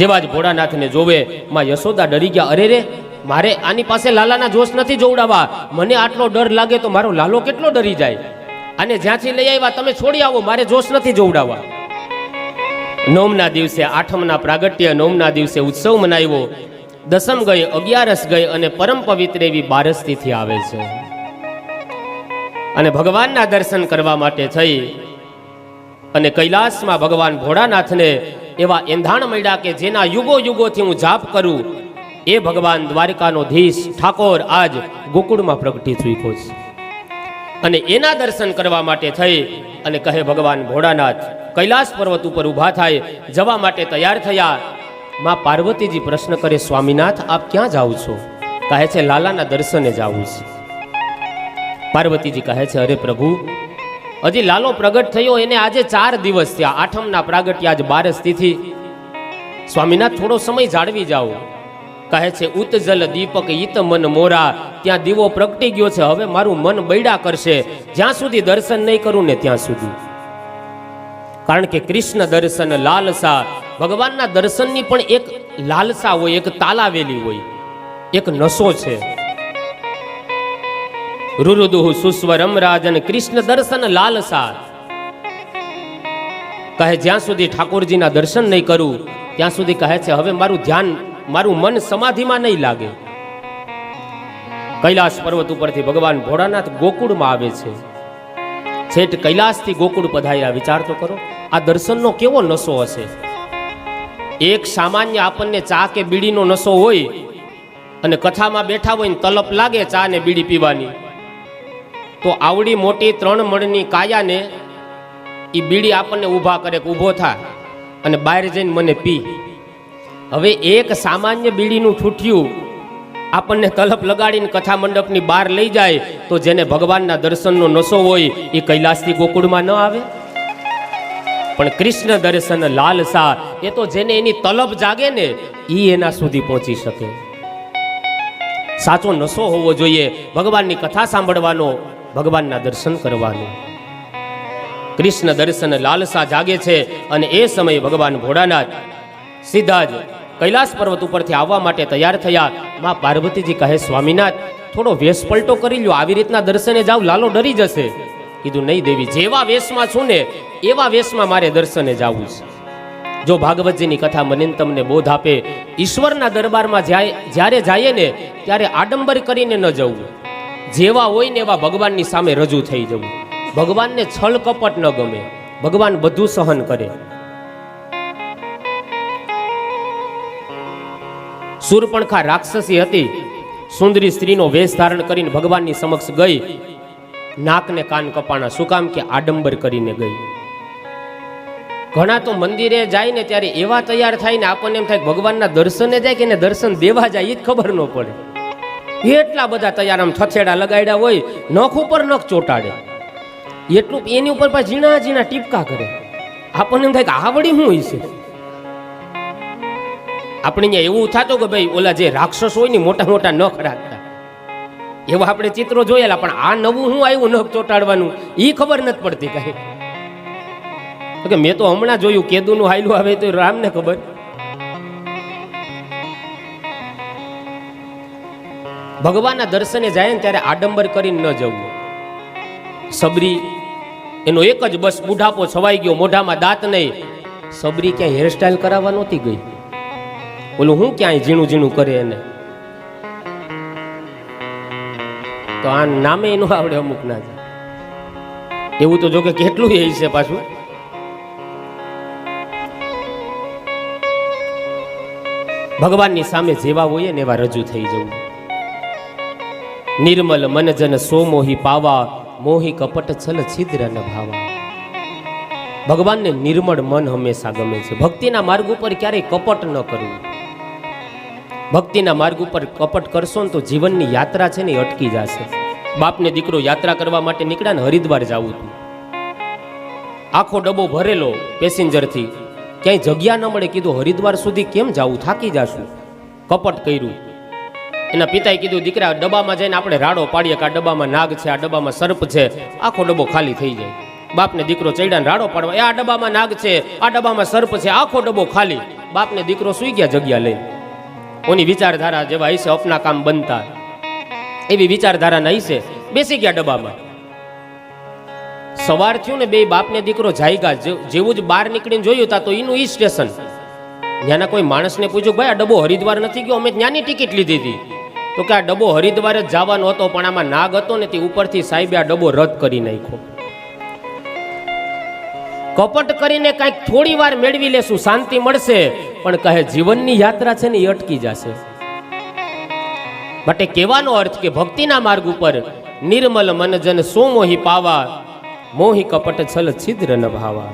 જેવા જ ભોળાનાથને જોવે, માં યશોદા ડરી ગયા. અરે રે, મારે આની પાસે લાલાના જોશ નથી જોવડાવવા. મને આટલો ડર લાગે તો મારો લાલો કેટલો ડરી જાય? અને જ્યાંથી લઈ આવ્યા તમે છોડી આવો, મારે જોશ નથી જોવડાવવા. નોમના દિવસે આઠમના પ્રાગટ્ય નોમના દિવસે ઉત્સવ મનાવ્યો. દસમ ગઈ, અગિયારસ ગઈ અને પરમ પવિત્ર એવી બારસ આવે છે. અને ભગવાનના દર્શન કરવા માટે થઈ અને કૈલાસમાં ભગવાન ભોળાનાથને એવા એંધાણ મળ્યા કે જેના યુગો યુગોથી હું જાપ કરું, એ ભગવાન દ્વારિકાનો ધીશ ઠાકોર આજ ગોકુળમાં પ્રગટી ચૂક્યો છે. અને એના દર્શન કરવા માટે થઈ અને કહે ભગવાન ભોળાનાથ, કૈલાસ પર્વત ઉપર ઊભા થાય, જવા માટે તૈયાર થયા. માં પાર્વતીજી પ્રશ્ન કરે, સ્વામીનાથ, આપ ક્યાં જાઓ છો? કહે છે, લાલાના દર્શને જાવું છે. પાર્વતીજી કહે છે, અરે પ્રભુ હજી લાલો પ્રગટ થયો, એને આજે ચાર દિવસ થયા. આઠમના પ્રાગટ્ય આજ બારસ તિથિ. સ્વામીનાથ, થોડો સમય જાળવી જાઓ. કહે છે, ઉત્જલ દીપક ઈત મન મોરા. ત્યાં દીવો પ્રગટી ગયો છે, હવે મારું મન બૈડા કરશે. જ્યાં સુધી દર્શન નહીં કરું ને ત્યાં સુધી. કારણ કે કૃષ્ણ દર્શન લાલસા. ભગવાનના દર્શનની પણ એક લાલસા હોય, એક તાલાવેલી હોય. એક નશો છે. રુરુદુહ સુસ્વરમ રાજન કૃષ્ણ દર્શન લાલસા કહે જ્યાં સુધી ઠાકોરજીના દર્શન નહીં કરું ત્યાં સુધી કહે છે હવે મારું ધ્યાન મારું મન સમાધિમાં નહીં લાગે કૈલાસ પર્વત ઉપરથી ભગવાન ભોળાનાથ ગોકુળમાં આવે છે। છેટ કૈલાસથી ગોકુળ પધાર્યા, વિચાર તો કરો, આ દર્શનનો કેવો નશો હશે? એક સામાન્ય આપણને ચા કે બીડીનો નશો હોય, અને કથામાં બેઠા હોય તલપ લાગે ચા ને બીડી પીવાની તો આવડી મોટી ત્રણ મણની કાયાને એ બીડી આપણને ઊભા કરે કે ઊભો થા અને બહાર જઈને મને પી. હવે એક સામાન્ય બીડીનું ઠૂઠિયું આપણને તલપ લગાડીને કથા મંડપની બહાર લઈ જાય, તો જેને ભગવાનના દર્શનનો નશો હોય એ કૈલાસથી ગોકુળમાં ન આવે. પણ કૃષ્ણ દર્શન લાલસા, એ તો જેને એની તલબ જાગે ને એ એના સુધી પહોંચી શકે. સાચો નશો હોવો જોઈએ, ભગવાનની કથા સાંભળવાનો ભગવાનના દર્શન કરવાનું. કૃષ્ણ દર્શન લાલસા જાગે છે અને એ સમયે ભગવાન ભોળાનાથ સીધા જ કૈલાસ પર્વત ઉપરથી આવવા માટે તૈયાર થયા. માં પાર્વતીજી કહે, સ્વામીનાથ, થોડો વેશ પલટો કરી લ્યો. આવી રીતના દર્શને જાવ, લાલો ડરી જશે. કીધું, નહીં દેવી, જેવા વેશમાં છું ને, એવા વેશમાં મારે દર્શને જવું છે. જો ભાગવતજીની કથા મને તમને બોધ આપે, ઈશ્વરના દરબારમાં જાય જ્યારે જઈએ ને, ત્યારે આડંબર કરીને ન જવું. જેવા હોય ને એવા ભગવાનની સામે રજૂ થઈ જવું. ભગવાનને છલ કપટ ન ગમે. ભગવાન બધું સહન કરે. સુરપણખા રાક્ષસી હતી. સુંદરી સ્ત્રીનો વેશ ધારણ કરીને ભગવાનની સમક્ષ ગઈ. નાકને કાન કપાણા. શું કામ કે આડંબર કરીને ગઈ. ઘણા તો મંદિરે જાય ને ત્યારે એવા તૈયાર થાય ને આપણને એમ થાય ભગવાનના દર્શને જાય કે એને દર્શન દેવા જાય એ જ ખબર ન પડે. એટલા બધા તૈયાર આમ થથેડા લગાડ્યા હોય, નખ ઉપર નખ ચોટાડે. એટલું એની ઉપર પાછા ઝીણા ઝીણા ટીપકા કરે. આપણને એમ થાય કે આવડી શું હોય છે આપણે અહીંયા એવું થતું કે ભાઈ, ઓલા જે રાક્ષસ હોય ને મોટા મોટા નખ રાખતા. એવા આપણે ચિત્રો જોયેલા, પણ આ નવું શું આવ્યું નખ ચોટાડવાનું? એ ખબર નથી પડતી કઈ. કે મેં તો હમણાં જોયું, કેદુનું હાયલું આવે તો રામને ખબર. ભગવાનના દર્શને જાય ને ત્યારે આડંબર કરીને ન જવું. સબરી, એનો એક જ બસ બુઢાપો છવાઈ ગયો, મોઢામાં દાંત નહીં. સબરી ક્યાંય હેરસ્ટાઈલ કરાવવા નહોતી ગઈ. ઓલું હું ક્યાંય ઝીણું ઝીણું કરે એને? તો આ નામે એનું આવડે અમુક ના એવું તો જો કેટલું એ છે પાછું. ભગવાનની સામે જેવા હોય ને એવા રજૂ થઈ જવું. નિર્મલ મન જન સો મોહી પાવા, મોહી કપટ છલ છિદ્ર ન ભાવા. ભગવાનને નિર્મળ મન હંમેશા ગમે છે. ભક્તિના માર્ગ ઉપર ક્યારેય કપટ ન કરવું. ભક્તિના માર્ગ ઉપર કપટ કરશો ને તો જીવનની યાત્રા છે ને અટકી જશે. બાપને દીકરો યાત્રા કરવા માટે નીકળ્યા ને હરિદ્વાર જવું હતું. આખો ડબ્બો ભરેલો પેસેન્જરથી. ક્યાંય જગ્યા ન મળે કીધું, હરિદ્વાર સુધી કેમ જવું? થાકી જાશું. કપટ કર્યું. એના પિતાએ કીધું, દીકરા, ડબ્બામાં જઈને આપણે રાડો પાડીએ કે આ ડબ્બામાં નાગ છે, આ ડબ્બામાં સર્પ છે, આખો ડબ્બો ખાલી થઈ જાય. બાપને દીકરો ચડ્યા રાડો પાડવા, એ આ ડબ્બામાં નાગ છે, આ ડબ્બામાં સર્પ છે, આખો ડબ્બો ખાલી. બાપને દીકરો સુઈ ગયા જગ્યા લઈને. ઓની વિચારધારા જેવા હશે અપના કામ બનતા. એવી વિચારધારાના હશે, બેસી ગયા ડબ્બામાં. સવાર થયું ને બે બાપને દીકરો જાયગા જેવું જ બહાર નીકળીને જોયું તા તો એનું ઈ સ્ટેશન. ત્યાંના કોઈ માણસને પૂછ્યું, ભાઈ, આ ડબ્બો હરિદ્વાર નથી ગયો? અમે ત્યાંની ટિકિટ લીધી હતી તો કે આ ડબ્બો હરિદ્વાર જ જવાનો હતો, પણ આમાં નાગ હતો ને તે ઉપરથી સાહેબે આ ડબ્બો રદ કરી નાખ્યો. કપટ કરીને કાંઈક થોડી વાર મેળવી લેશું, શાંતિ મળશે, પણ કહે જીવનની યાત્રા છે ને એ અટકી જશે. માટે કહેવાનો અર્થ કે ભક્તિના માર્ગ ઉપર નિર્મલ મનજન સો મોહી પાવા, મોહી કપટ છલ છિદ્ર ન ભાવા.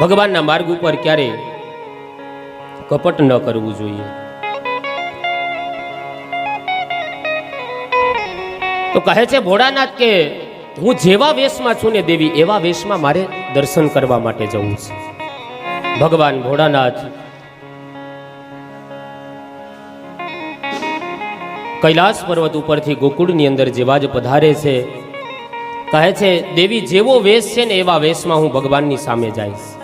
ભગવાનના માર્ગ ઉપર ક્યારે કપટ ન કરવું જોઈએ. તો કહે છે ભોળાનાથ કે, હું જેવા વેશમાં છું ને દેવી, એવા વેશમાં મારે દર્શન કરવા માટે જવું છે. ભગવાન ભોળાનાથ કૈલાસ પર્વત ઉપરથી ગોકુળની અંદર જેવા જ પધારે છે. કહે છે, દેવી, જેવો વેશ છે ને એવા વેશમાં હું ભગવાનની સામે જઈશ.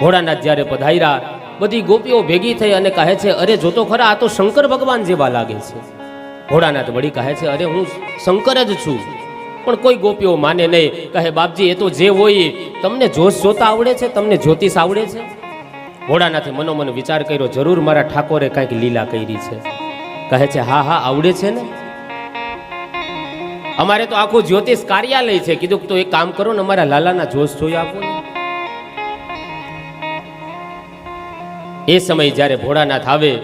ભોળાનાથ જ્યારે પધાર્યા બધી ગોપીઓ ભેગી થઈ અને કહે છે, અરે જોતો ખરા આ તો શંકર ભગવાન જેવા લાગે છે. ભોળાનાથ વળી કહે છે, અરે, હું શંકર જ છું. પણ કોઈ ગોપીઓ માને નહીં, કહે, બાપજી, એ તો જે હોય, તમને જોશ જોતા આવડે છે, તમને જ્યોતિષ આવડે છે? ભોળાનાથે મનોમન વિચાર કર્યો, જરૂર મારા ઠાકોરે કાંઈક લીલા કરી છે. કહે છે, હા હા, આવડે છે ને? અમારે તો આખું જ્યોતિષ કાર્યાલય છે. કીધું, તો એક કામ કરો ને અમારા લાલાના જોશ જોઈ આપો ને. એ સમયે જ્યારે ભોળાનાથ આવે,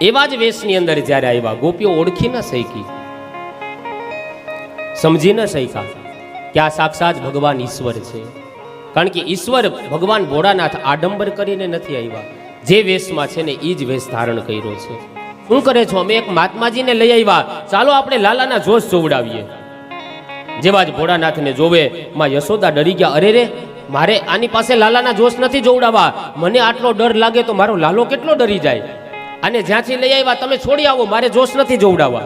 એવા જ વેશની અંદર જ્યારે આવ્યા, ગોપીઓ ઓળખી ન શકી સમજી ન શક્યા કે આ સાક્ષાત ભગવાન ઈશ્વર છે. કારણ કે ઈશ્વર ભગવાન ભોળાનાથ આડંબર કરીને નથી આવ્યા. જે વેશમાં છે ને એ જ વેશ ધારણ કર્યો છે. શું કરે છો? અમે એક મહાત્માજીને લઈ આવ્યા. ચાલો આપણે લાલાના જોશ જોવડાવીએ. જેવા જ ભોળાનાથને જોવે, માં યશોદા ડરી ગયા. અરે રે મારે આની પાસે લાલાના જોશ નથી જોવડાવવા. મને આટલો ડર લાગે તો મારો લાલો કેટલો ડરી જાય? અને જ્યાંથી લઈ આવ્યા તમે છોડી આવો, મારે જોશ નથી જોવડાવવા.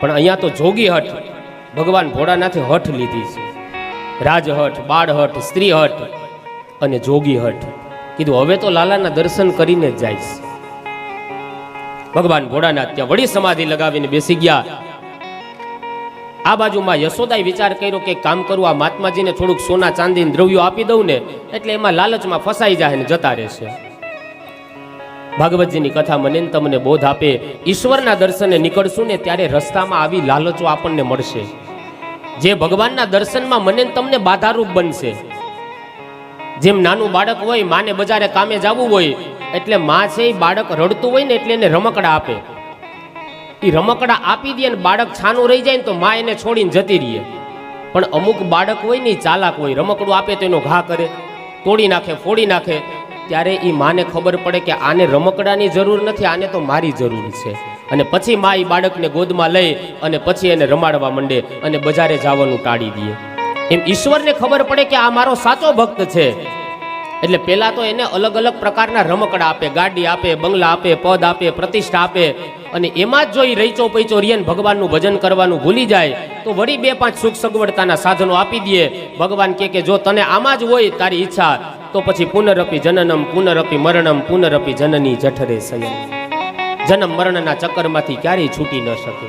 પણ અહીંયા તો જોગી હઠ, ભગવાન ભોળાનાથે હઠ લીધી છે. રાજહઠ, બાળહઠ સ્ત્રી હઠ અને જોગી હઠ કીધું, હવે તો લાલાના દર્શન કરીને જ જાય ભગવાન ભોળાનાથ ત્યાં વળી સમાધિ લગાવીને બેસી ગયા. આ બાજુમાં યશોદાએ વિચાર કર્યો કે કામ કરું, આ મહાત્માજીને થોડુંક સોના ચાંદી દ્રવ્યો આપી દઉં ને, એટલે એમાં લાલચમાં ફસાઈ જાય ને જતા રહેશે ભાગવતજીની કથા મને તમને બોધ આપે, ઈશ્વરના દર્શને નીકળશું ને ત્યારે રસ્તામાં આવી લાલચો આપણને મળશે. જે ભગવાનના દર્શનમાં મને તમને બાધારૂપ બનશે. જેમ નાનું બાળક હોય, માને બજારે કામે જવું હોય, એટલે મા છે એ બાળક રડતું હોય ને એટલે એને રમકડા આપે. એ રમકડા આપી દે ને બાળક છાનું રહી જાય ને તો મા એને છોડીને જતી રહીએ. પણ અમુક બાળક હોય ને ચાલાક હોય, રમકડું આપે તો એનો ઘા કરે, તોડી નાખે, ફોડી નાખે. ત્યારે એ માને ખબર પડે કે આને રમકડાની જરૂર નથી, આને તો મારી જરૂર છે. અને પછી મા એ બાળકને ગોદમાં લઈ અને પછી એને રમાડવા માંડે અને બજારે જવાનું ટાળી દે. એમ ઈશ્વરને ખબર પડે કે આ મારો સાચો ભક્ત છે. એટલે પેલા તો એને અલગ અલગ પ્રકારના રમકડા આપે, ગાડી આપે, બંગલા આપે, પદ આપે, પ્રતિષ્ઠા આપે. અને એમાં જ જો એ રહીચો પૈચો રિયન ભગવાનનું ભજન કરવાનું ભૂલી જાય, તો વળી બે પાંચ સુખ સગવડતાના સાધનો આપી દે. ભગવાન કે કે જો તને આમાં જ હોય તારી ઈચ્છા, તો પછી પુનરપી જનનમ, પુનરપી મરણમ, પુનરપી જનની જઠરે સયન જન્મ મરણના ચક્કરમાંથી ક્યારેય છૂટી ન શકે.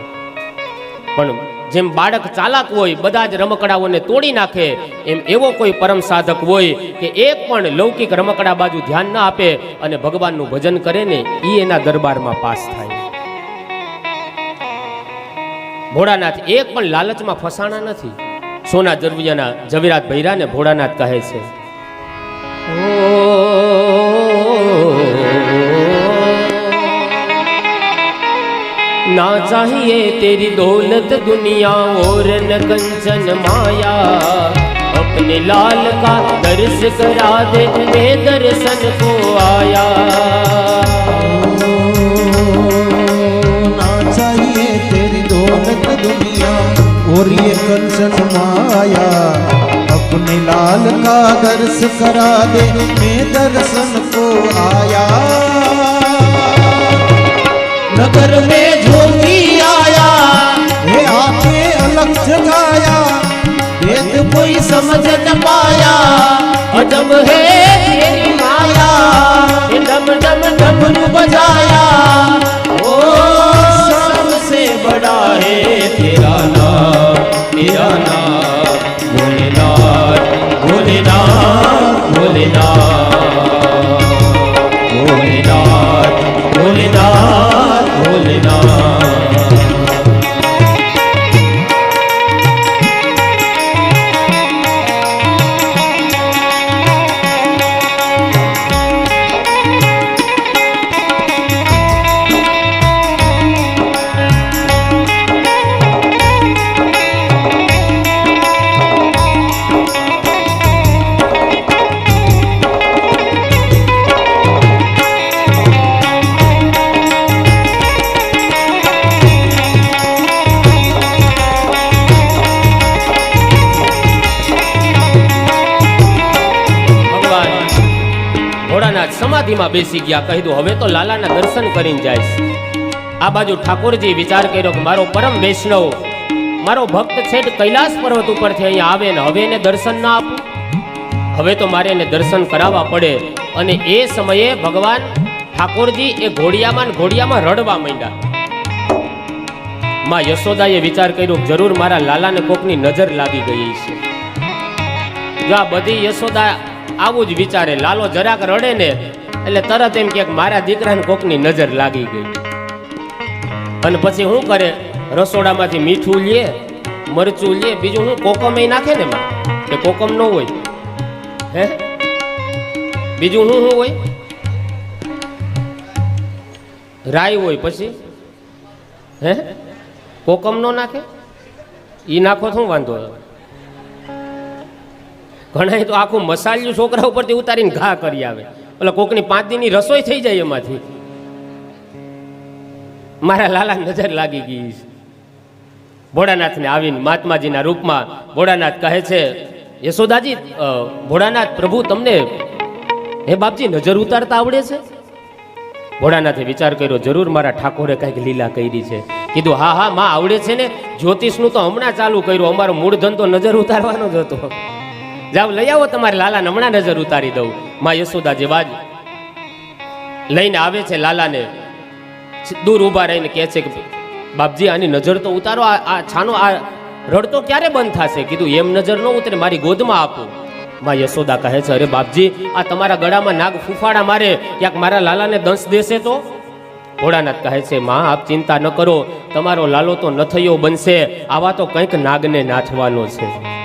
પણ જેમ બાળક ચાલાક હોય, બધા જ રમકડાઓને તોડી નાખે, એમ એવો કોઈ પરમ સાધક હોય કે એક પણ લૌકિક રમકડા બાજુ ધ્યાન ન આપે અને ભગવાનનું ભજન કરે ને એ એના દરબારમાં પાસ થાય. ભોળાનાથ એક પણ લાલચમાં ફસાણા નથી. સોના જરૂરિયાના ઝવેરાત ભૈરાને ભોળાનાથ કહે છે ना चाहिए तेरी दौलत दुनिया और न कंचन माया अपने लाल का दर्श करा दे मैं दर्शन को आया ना चाहिए तेरी दौलत दुनिया और ये कंचन माया अपने लाल का दर्श करा दे मैं दर्शन को आया नगर में जोगी आया हे आके अलग जगाया वेद कोई कोई समझ न पाया अजब है तेरी माया ये डम डम डमरू बजाया ओ सबसे बड़ा है तेरा नाम तेरा नाम બેસી ગયા. કહી દઉં હવે તો લાલાના દર્શન કરીને જાય આ બાજુ ઠાકોરજી વિચાર કર્યો કે મારો પરમ વૈષ્ણવ, મારો ભક્ત છે કૈલાસ પર્વત ઉપરથી અહીંયા આવે ને હવે એને દર્શન ના આપું? હવે તો મારે એને દર્શન કરાવવા પડે. અને એ સમયે ભગવાન ઠાકોરજી એ ઘોડિયામાં ઘોડિયામાં રડવા માંડ્યા. માં યશોદાએ વિચાર કર્યો જરૂર મારા લાલાને કોકની નજર લાગી ગઈ છે. જો આ બધી યશોદા આવું જ વિચારે, લાલો જરાક રડે ને એટલે તરત એમ કે મારા દીકરાને કોકની નજર લાગી ગઈ. અને પછી શું કરે રસોડામાંથી મીઠું લે, મરચું લે, બીજું હું કોકમ નાખે ને એમાં કે કોકમ ન હોય. હે? બીજું શું શું હોય? રાઈ હોય પછી? હે? કોકમ નો નાખે? એ નાખો શું વાંધો ઘણા તો આખું મસાલિયું છોકરા ઉપરથી ઉતારીને ઘા કરી આવે. એટલે કોકની પાંચ દિનની રસોઈ થઈ જાય એમાંથી. મારા લાલા નજર લાગી ગઈ છે. ભોળાનાથને આવીને મહાત્માજીના રૂપમાં ભોળાનાથ કહે છે, યશોદાજી ભોળાનાથ પ્રભુ તમને, હે બાપજી, નજર ઉતારતા આવડે છે? ભોળાનાથે વિચાર કર્યો, જરૂર મારા ઠાકોરે કંઈક લીલા કરી છે. કીધું, હા હા, માં આવડે છે ને, જ્યોતિષનું તો હમણાં ચાલુ કર્યું, અમારો મૂળ ધંધો નજર ઉતારવાનો જ હતો. જાવ લઈ આવો તમારે લાલાને હમણાં નજર ઉતારી દઉં. માં યશોદા જેવા જ લઈને આવે છે લાલાને, દૂર ઊભા રહીને કહે છે કે, બાપજી, આની નજર તો ઉતારો, આ છાનો, આ રડતો ક્યારે બંધ થશે? કીધું, એમ નજર ન ઉતરે, મારી ગોદમાં આપો. માં યશોદા કહે છે, અરે બાપજી, આ તમારા ગળામાં નાગ ફૂફાડા મારે, ક્યાંક મારા લાલાને દંશ દેશે તો? ભોળાનાથ કહે છે, માં, આપ ચિંતા ન કરો, તમારો લાલો તો નથૈયો બનશે, આવા તો કંઈક નાગને નાથવાનો છે.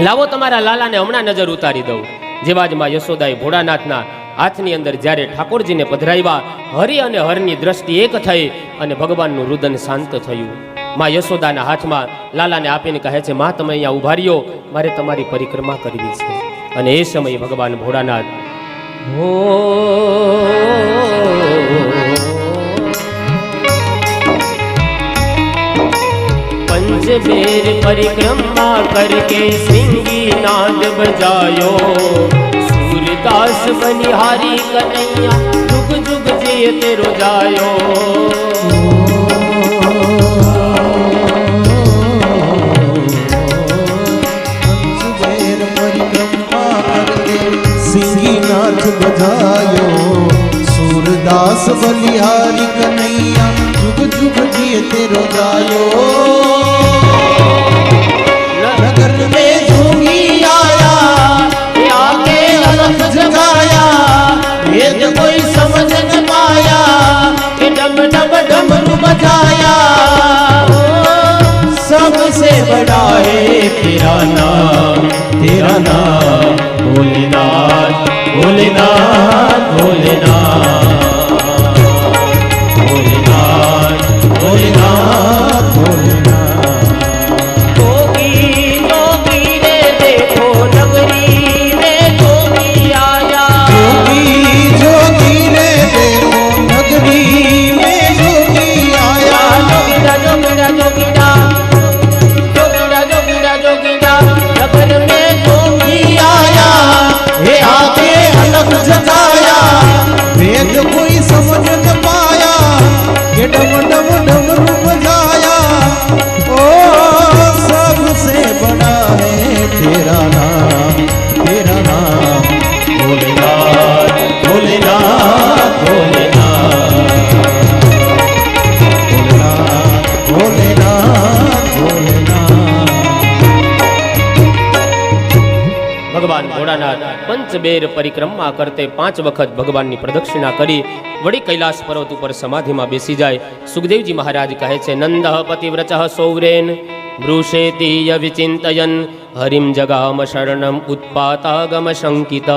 લાવો તમારા લાલાને હમણાં નજર ઉતારી દઉં. જેવા જ માં યશોદાએ ભોળાનાથના હાથની અંદર જ્યારે ઠાકોરજીને પધરાવ્યા, હરિ અને હરની દ્રષ્ટિ એક થઈ અને ભગવાનનું રુદન શાંત થયું. માં યશોદાના હાથમાં લાલાને આપીને કહે છે, માં, તમે અહીંયા ઊભા રહ્યો. મારે તમારી પરિક્રમા કરવી છે. અને એ સમયે ભગવાન ભોળાનાથ હો कुछ बेर परिक्रमा करके सिंगी नाद बजायो सूरदास बनिहारी कन्हैया जुग जुग जियत रोजायो सिंगी नाथ बजायो सूरदास बनिहारी कन्हैया दुख जिए तेरो गायो। नगर में झूमी आया, आके अलग जगाया तो कोई समझ न पाया, कि डम डम डमरू बजाया। सबसे बड़ा है तेरा नाम तेरा नाम भोलेनाथ भोलेनाथ भोलेनाथ। પંચબેર પરિક્રમા કરતે પાંચ વખત ભગવાનની પ્રદક્ષિણા કરી વળી કૈલાસ પર્વત ઉપર સમાધિમાં બેસી જાય. સુખદેવજી મહારાજ કહે છે, નંદ પતિવ્રચ સૌરેન વૃષેતીય વિચિંતયન, હરિમ જગામ શરણમ ઉત્પાતાગમ શંકિત.